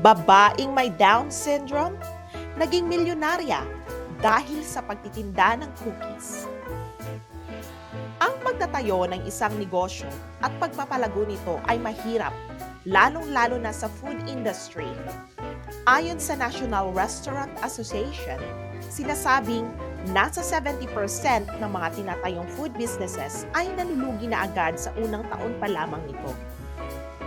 Babaeng may Down syndrome, naging milyonarya dahil sa pagtitinda ng cookies. Ang pagtatayo ng isang negosyo at pagpapalago nito ay mahirap, lalong-lalo na sa food industry. Ayon sa National Restaurant Association, sinasabing nasa 70% ng mga tinatayong food businesses ay nalulugi na agad sa unang taon pa lamang nito.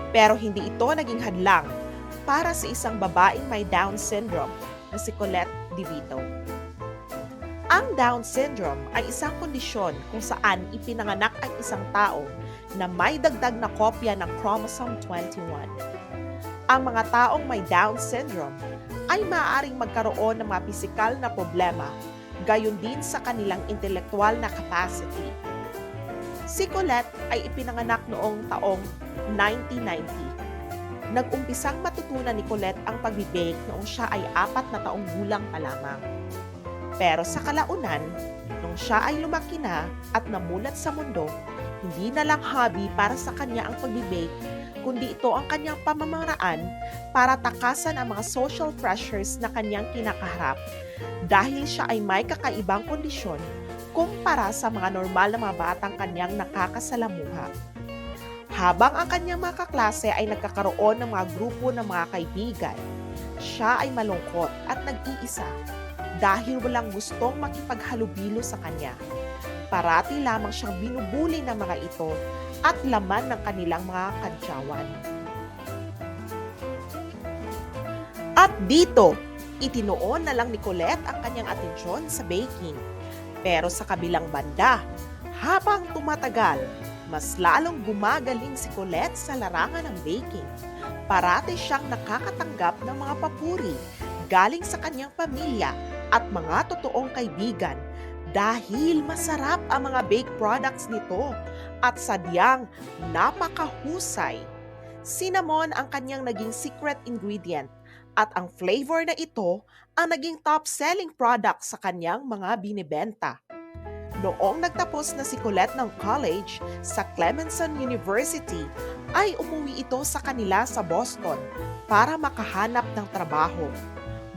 Pero hindi ito naging hadlang para sa isang babaeng may Down syndrome na si Colette DeVito. Ang Down syndrome ay isang kondisyon kung saan ipinanganak ang isang tao na may dagdag na kopya ng chromosome 21. Ang mga taong may Down syndrome ay maaaring magkaroon ng mga pisikal na problema, gayon din sa kanilang intelektual na capacity. Si Colette ay ipinanganak noong taong 1990. Nag-umpisang matutunan ni Colette ang pagbibake noong siya ay apat na taong gulang pa lamang. Pero sa kalaunan, nung siya ay lumaki na at namulat sa mundo, hindi na lang hobby para sa kanya ang pagbibake, kundi ito ang kanyang pamamaraan para takasan ang mga social pressures na kanyang kinakaharap dahil siya ay may kakaibang kondisyon kumpara sa mga normal na mga batang kanyang nakakasalamuha. Habang ang kanyang mga kaklase ay nagkakaroon ng mga grupo ng mga kaibigan, siya ay malungkot at nag-iisa dahil walang gustong makipaghalubilo sa kanya. Parati lamang siyang binubuli ng mga ito at laman ng kanilang mga kantsawan. At dito, itinuon na lang ni Colette ang kanyang atensyon sa baking. Pero sa kabilang banda, habang tumatagal, mas lalong gumagaling si Colette sa larangan ng baking. Parati siyang nakakatanggap ng mga papuri galing sa kanyang pamilya at mga totoong kaibigan dahil masarap ang mga baked products nito at sadyang napakahusay. Cinnamon ang kanyang naging secret ingredient at ang flavor na ito ang naging top-selling product sa kanyang mga binibenta. Noong nagtapos na si Colette ng college sa Clemson University, ay umuwi ito sa kanila sa Boston para makahanap ng trabaho.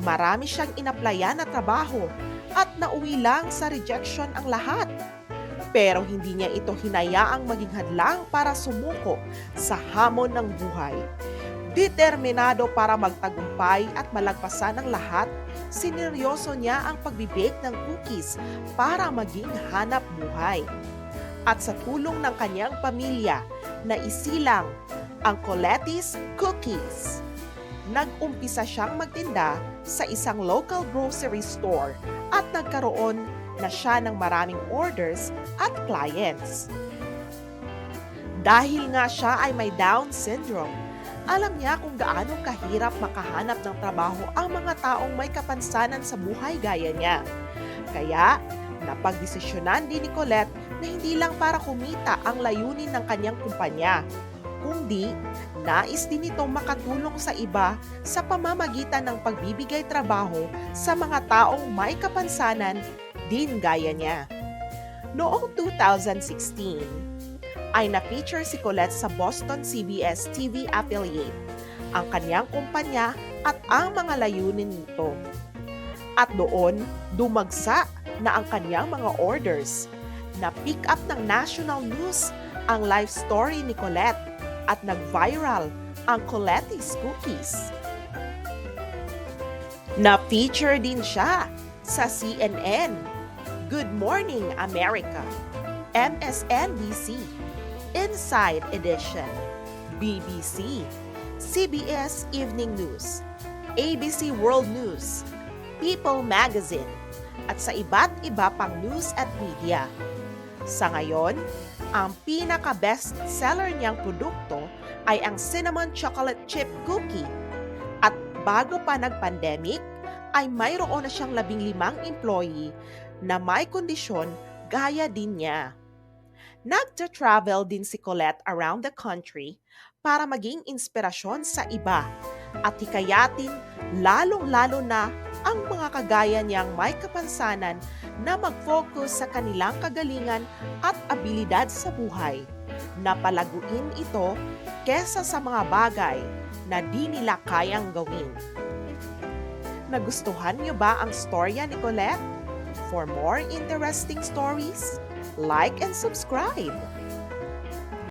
Marami siyang inaplayan na trabaho at nauwi lang sa rejection ang lahat. Pero hindi niya ito hinayaang maging hadlang para sumuko sa hamon ng buhay. Determinado para magtagumpay at malagpasan ang lahat, sineryoso niya ang pagbibake ng cookies para maging hanap buhay. At sa tulong ng kanyang pamilya, na isilang ang Coletti's Cookies. Nag-umpisa siyang magtinda sa isang local grocery store at nagkaroon na siya ng maraming orders at clients. Dahil nga siya ay may Down syndrome, alam niya kung gaano kahirap makahanap ng trabaho ang mga taong may kapansanan sa buhay gaya niya. Kaya, napagdesisyonan din ni Colette na hindi lang para kumita ang layunin ng kanyang kumpanya, kundi nais din itong makatulong sa iba sa pamamagitan ng pagbibigay trabaho sa mga taong may kapansanan din gaya niya. Noong 2016, ay na-feature si Colette sa Boston CBS TV affiliate, ang kanyang kumpanya at ang mga layunin nito. At doon, dumagsa na ang kanyang mga orders. Na-pick up ng national news ang life story ni Colette at nag-viral ang Colette's Cookies. Na-feature din siya sa CNN, Good Morning America, MSNBC, Inside Edition, BBC, CBS Evening News, ABC World News, People Magazine, at sa iba't iba pang news at media. Sa ngayon, ang pinaka-best seller niyang produkto ay ang Cinnamon Chocolate Chip Cookie. At bago pa nag-pandemic, ay mayroon na siyang labing limang employee na may kondisyon gaya din niya. Nagta-travel din si Colette around the country para maging inspirasyon sa iba at hikayatin lalong-lalo na ang mga kagaya niyang may kapansanan na mag-focus sa kanilang kagalingan at abilidad sa buhay. Napalaguin ito kesa sa mga bagay na di nila kayang gawin. Nagustuhan niyo ba ang storya ni Colette? For more interesting stories, like and subscribe.